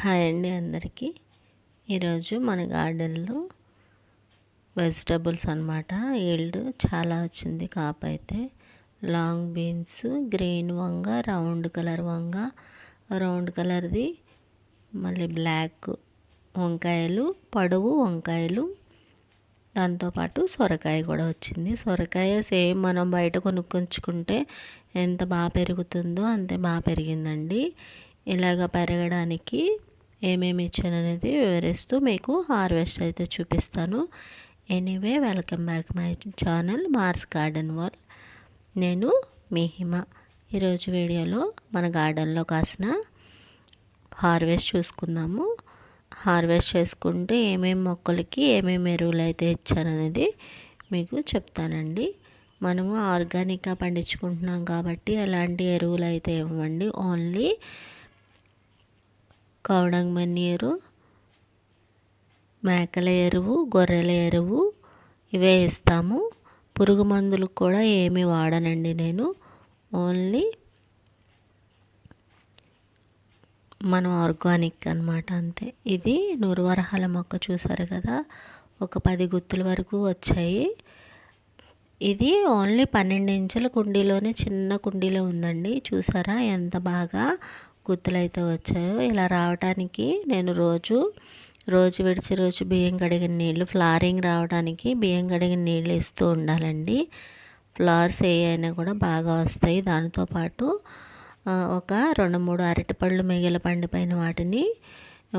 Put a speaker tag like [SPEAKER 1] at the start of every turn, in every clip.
[SPEAKER 1] Hi అండి అందరికీ. ఈరోజు మన గార్డెన్లో వెజిటబుల్స్ అనమాట ఈల్డ్ చాలా వచ్చింది కాపు అయితే. లాంగ్ బీన్స్ గ్రీన్ వంగ రౌండ్ కలర్ వంగ. రౌండ్ కలర్ది మళ్ళీ బ్లాక్ వంకాయలు పొడవు వంకాయలు. దాంతోపాటు సొరకాయ కూడా వచ్చింది. సొరకాయ సేమ్ మనం బయట కొనుక్కొంచుకుంటే ఎంత బాగా పెరుగుతుందో అంతే బాగా పెరిగిందండి. ఇలాగ పెరగడానికి ఏమేమి ఇచ్చాను అనేది వివరిస్తూ మీకు హార్వెస్ట్ అయితే చూపిస్తాను. Anyway welcome back my channel Mars garden wall. నేను మీ హిమ. ఈరోజు వీడియోలో మన గార్డెన్లో కాసిన హార్వెస్ట్ చూసుకుందాము. హార్వెస్ట్ చేసుకుంటే ఏమేమి మొక్కలకి ఏమేమి ఎరువులు అయితే ఇచ్చాననేది మీకు చెప్తానండి. మనము ఆర్గానిక్గా పండించుకుంటున్నాం కాబట్టి ఎలాంటి ఎరువులు అయితే ఇవ్వండి. ఓన్లీ కౌడంగ్ మన్నీరు మేకల ఎరువు గొర్రెల ఎరువు ఇవే ఇస్తాము. పురుగు మందులు కూడా ఏమి వాడనండి నేను. ఓన్లీ మనం ఆర్గానిక్ అనమాట అంతే. ఇది నూరు వరహాల మొక్క చూసారు కదా ఒక పది గుత్తుల వరకు వచ్చాయి. ఇది ఓన్లీ పన్నెండు ఇంచుల కుండీలోనే చిన్న కుండీలో ఉందండి. చూసారా ఎంత బాగా గుత్తులు అయితే వచ్చాయో ఇలా రావడానికి నేను రోజు రోజు విడిచి రోజు బియ్యం కడిగిన నీళ్ళు ఫ్లారింగ్ రావడానికి బియ్యం కడిగిన నీళ్ళు ఇస్తూ ఉండాలండి. ఫ్లవర్స్ ఏ అయినా కూడా బాగా వస్తాయి. దాంతోపాటు ఒక రెండు మూడు అరటిపళ్ళు మిగిలిన పండిపోయిన వాటిని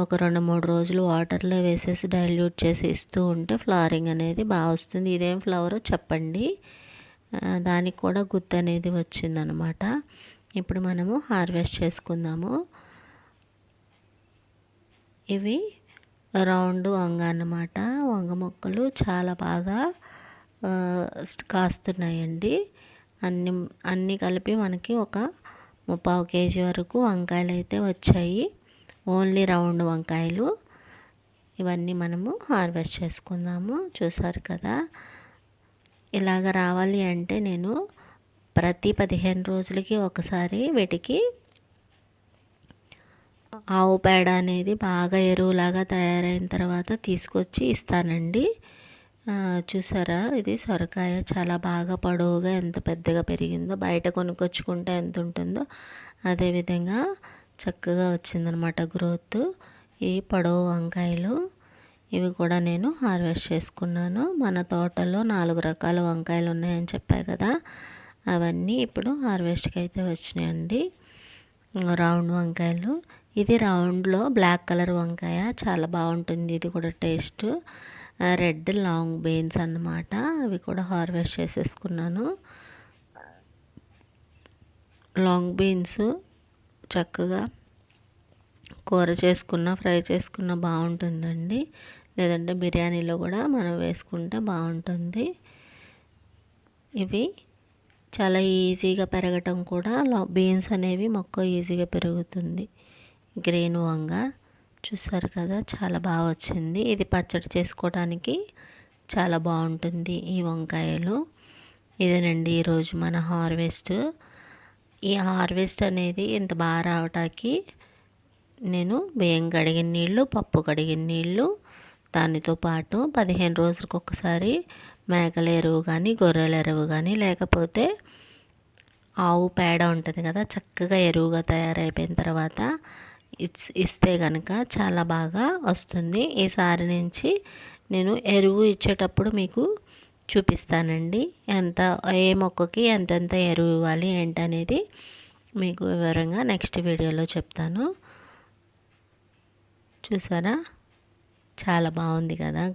[SPEAKER 1] ఒక రెండు మూడు రోజులు వాటర్లో వేసేసి డైల్యూట్ చేసి ఇస్తూ ఉంటే ఫ్లవరింగ్ అనేది బాగా వస్తుంది. ఇదేం ఫ్లవరో చెప్పండి. దానికి కూడా గుత్తు అనేది వచ్చిందనమాట. ఇప్పుడు మనము హార్వెస్ట్ చేసుకుందాము. ఇవి రౌండ్ వంగ అన్నమాట. వంగ మొక్కలు చాలా బాగా కాస్తున్నాయండి. అన్ని అన్నీ కలిపి మనకి ఒక ముప్పావు కేజీ వరకు వంకాయలు అయితే వచ్చాయి. ఓన్లీ రౌండ్ వంకాయలు. ఇవన్నీ మనము హార్వెస్ట్ చేసుకుందాము. చూసారు కదా? ఇలాగ రావాలి అంటే నేను ప్రతి పదిహేను రోజులకి ఒకసారి వీటికి ఆవు పేడ అనేది బాగా ఎరువులాగా తయారైన తర్వాత తీసుకొచ్చి ఇస్తానండి. చూసారా? ఇది సొరకాయ చాలా బాగా పొడవుగా ఎంత పెద్దగా పెరిగిందో బయట కొనుక్కొచ్చుకుంటే ఎంత ఉంటుందో అదేవిధంగా చక్కగా వచ్చిందనమాట గ్రోత్. ఈ పొడవు వంకాయలు ఇవి కూడా నేను హార్వెస్ట్ చేసుకున్నాను. మన తోటలో నాలుగు రకాల వంకాయలు ఉన్నాయని చెప్పాయి కదా. అవన్నీ ఇప్పుడు హార్వెస్ట్కి అయితే వచ్చినాయండి. రౌండ్ వంకాయలు. ఇది రౌండ్లో బ్లాక్ కలర్ వంకాయ. చాలా బాగుంటుంది. ఇది కూడా టేస్ట్. రెడ్ లాంగ్ బీన్స్ అన్నమాట. అవి కూడా హార్వెస్ట్ చేసేసుకున్నాను. లాంగ్ బీన్స్ చక్కగా కూర చేసుకున్న ఫ్రై చేసుకున్న బాగుంటుందండి. లేదంటే బిర్యానీలో కూడా మనం వేసుకుంటే బాగుంటుంది. ఇవి చాలా ఈజీగా పెరగటం కూడా బీన్స్ అనేవి మొక్క ఈజీగా పెరుగుతుంది. గ్రీన్ వంగ చూసారు కదా చాలా బాగా వచ్చింది. ఇది పచ్చడి చేసుకోవడానికి చాలా బాగుంటుంది ఈ వంకాయలు. ఇదేనండి ఈరోజు మన హార్వెస్ట్. ఈ హార్వెస్ట్ అనేది ఇంత బాగా రావటానికి నేను బియ్యం కడిగిన నీళ్ళు పప్పు కడిగిన నీళ్ళు దానితో పాటు పదిహేను రోజులకు ఒకసారి మేకల ఎరువు కానీ గొర్రెల ఎరువు కానీ లేకపోతే ఆవు పేడ ఉంటుంది కదా చక్కగా ఎరువుగా తయారైపోయిన తర్వాత ఇస్తే కనుక చాలా బాగా వస్తుంది. ఈసారి నుంచి నేను ఎరువు ఇచ్చేటప్పుడు మీకు చూపిస్తానండి. ఎంత ఏ మొక్కకి ఎంతెంత ఎరువు ఇవ్వాలి ఏంటనేది మీకు వివరంగా నెక్స్ట్ వీడియోలో చెప్తాను. చూసారా? చాలా బాగుంది కదా.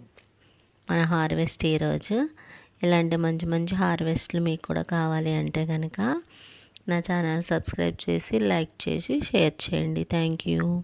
[SPEAKER 1] మన హార్వెస్ట్ ఈరోజు ఇలాంటి మంచి మంచి హార్వెస్ట్లు మీకు కూడా కావాలి అంటే కనుక నా ఛానల్ సబ్స్క్రైబ్ చేసి లైక్ చేసి షేర్ చేయండి. Thank you.